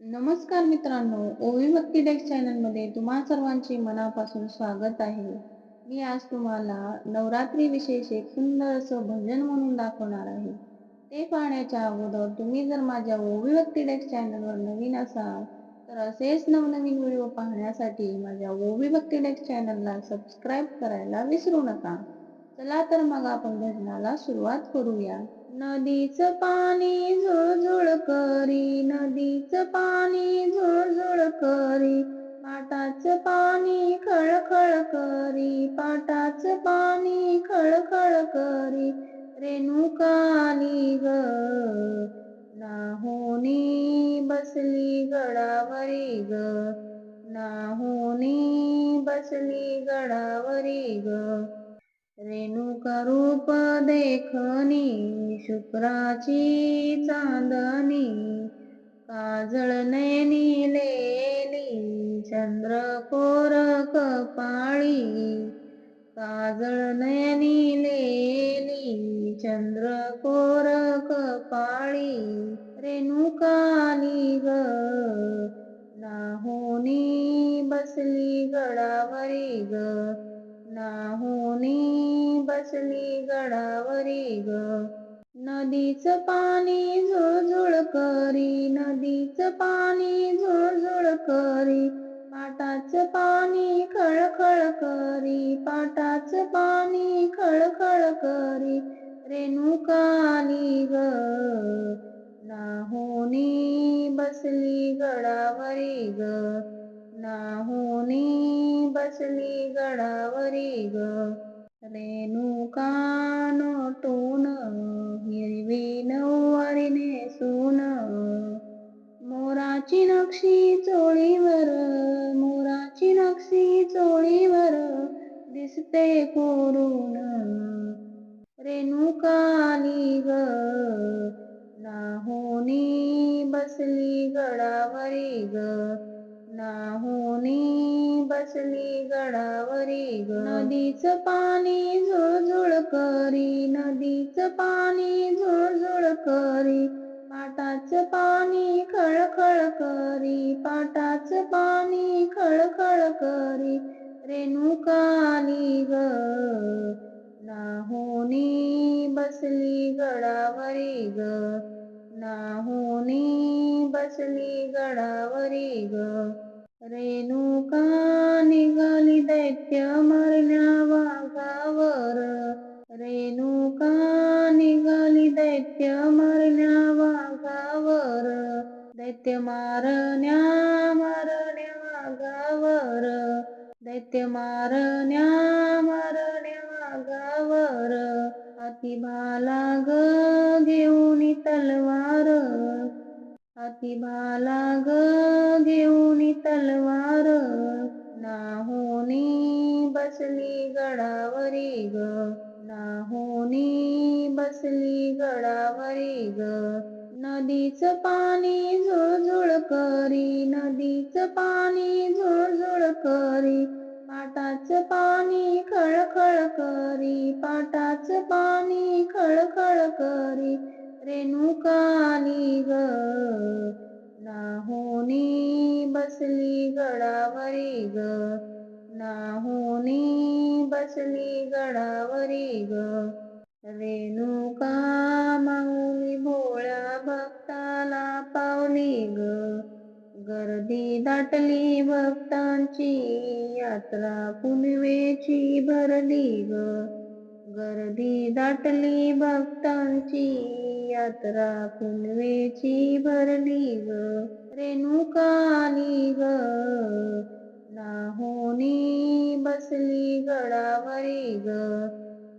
नमस्कार मित्रांनो ओवी भक्ती डेस्क चॅनलमध्ये तुम्हा सर्वांचे मनापासून स्वागत आहे. मी आज तुम्हाला नवरात्री विशेष एक सुंदर असं भजन म्हणून दाखवणार आहे. ते पाहण्याच्या अगोदर तुम्ही जर माझ्या ओवी भक्ती डेस्क चॅनलवर नवीन असाल तर असेच नवनवीन व्हिडिओ पाहण्यासाठी माझ्या ओवी भक्ती डेस्क चॅनलला सबस्क्राईब करायला विसरू नका. चला तर मग आपण भजनाला सुरुवात करूया. नदीचं पाणी पाणी झुळझुळ करी पाटाच पाणी खळखळ करी पाटाच पाणी खळखळ करी रेणुकाली ग नाहोनी बसली गडावरी ग नाहोनी बसली गडावरी ग रेणुका रूप देखनी शुक्राची चांदणी काजळ नैनी लेली चंद्र कपाळी. काजळ नयनी लेली चंद्र कोर कपाळी. रेणुकानी ग नाहोनी बसली गडावरी ग. नाहोनी बसली गडावरी ग. नदीच पाणी झुळझुळ करी नदीच पाणी झुळझुळ करी पाटाच पाणी खळखळ करी पाटाच पाणी खळखळ करी रेणुकाली ग नाहोनी बसली गडावरी ग नाहोनी बसली गडावरी ग. रेणुका नटून हिरवी नऊवारीने सून मोराची नक्षी चोळीवर मोराची नक्षी चोळीवर दिसते कोरून रेणुकाली ग नाहोनी बसली गडावरी ग नाहोनी बसली गडावरी ग. नदीचं पाणी झुळझुळ करी नदीचं पाणी झुळझुळ करी पाटाचं पाणी खळखळ करी पाटाच पाणी खळखळ करी रेणुकाली ग. नाहोनी बसली गडावरी ग. नाहोनी बसली गडावरी ग. रेणुका दैत्य मरण्या वाघावर रेणुका निघाली दैत्य मरण्या वाघावर दैत्य मारण्या मारण्या वाघावर दैत्य मारण्या मारण्या वाघावर हाती भाला ग घेऊन तलवार हाती भाला ग घेऊन तलवार ना नाहोनी बसली गडावरी ग. नाहोनी बसली गडावरी ग. नदीचं पाणी झुळझुळ करी नदीचं पाणी झुळझुळ करी. पाटाचं पाणी खळखळ करी पाटाचं पाणी खळखळ करी. रेणुकाली ग. नाहोनी बसली गडावरी ग. नाहोनी बसली गडावरी ग. रेणुका माऊली भोळ्या भक्ताला पावली ग. गर्दी दाटली भक्तांची यात्रा पुनवेची भरली ग. गर्दी दाटली भक्तांची यात्रा पुनवेची भरली ग. रेणुका आली ग. नाहोनी बसली गडावरी ग.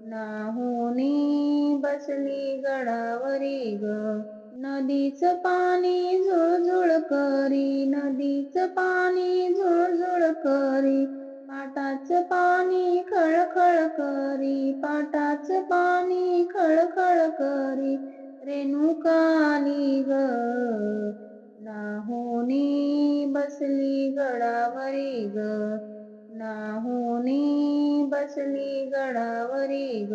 नाहोनी बसली गडावरी ग. नदीचं पाणी झुळझुळ करी नदीचं पाणी झुळझुळ करी पाटाचं पाणी खळखळ करी पाटाचं पाणी खळखळ करी रेणुकाली ग. नाहोनी बसली गडावरी ग. नाहोनी बसली गडावरी ग.